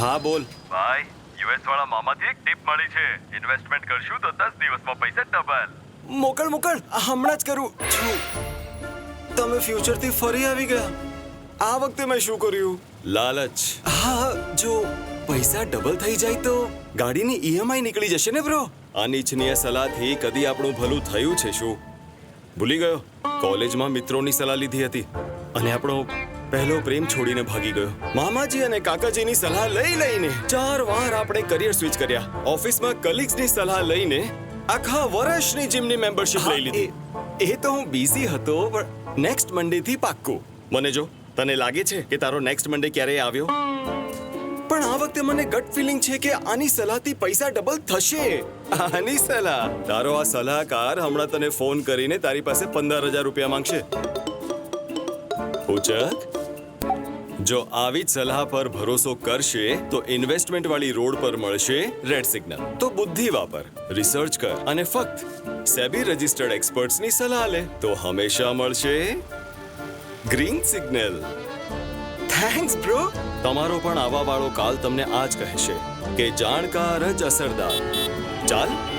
હા બોલ. ભાઈ યુએસ વાળા મામાથી એક ટીપ મળી છે. ઇન્વેસ્ટમેન્ટ કરશું તો દસ દિવસમાં પૈસા ડબલ મોકલ મોકલ. હમણાં જ કરું. છું. તમે ફ્યુચરથી ફરી આવી ગયા. આ વખતે મેં શું કર્યું? લાલચ. હા જો પૈસા ડબલ થઈ જાય તો ગાડીની ઈએમઆઈ નીકળી જશે ને બ્રો અનિચ્છનીય સલાહથી કદી આપણું ભલું થયું છે શું? ભૂલી ગયો? કોલેજમાં મિત્રોની સલાહ લીધી હતી. અને આપણો પહેલો પ્રેમ છોડીને ભાગી ગયો. મામાજી અને કાકાજીની સલાહ લઈ લઈને ચાર વાર આપણે કરિયર સ્વિચ કર્યા. ઓફિસમાં કલીગ્સની સલાહ લઈને આખા વર્ષની જીમની મેમ્બરશિપ લઈ લીધી. એ તો હું બિઝી હતો પણ નેક્સ્ટ મંડે થી પાક્કું. મને જો તને લાગે છે કે તારો નેક્સ્ટ મંડે ક્યારે આવ્યો? પણ આ વખતે મને ગટ ફિલિંગ છે કે આની સલાહથી પૈસા ડબલ થશે. આની સલાહ? તારો આ સલાહકાર હમણાં તને ફોન કરીને તારી પાસે પંદર હજાર રૂપિયા માંગશે. ઉચક. જો આવી જ સલાહ પર ભરોસો કરશે તો ઇન્વેસ્ટમેન્ટ વાળી રોડ પર મળશે રેડ સિગ્નલ તો બુદ્ધિ વાપર રિસર્ચ કર અને ફક્ત સેબી રજિસ્ટર્ડ એક્સપર્ટ્સની સલાહ લે. તો હંમેશા મળશે ગ્રીન સિગ્નલ થેન્ક્સ બ્રો તમારો પણ આવા વાળો કાલ તમને આ જ કહેશે કે જાણકાર જ અસરદાર. ચાલ.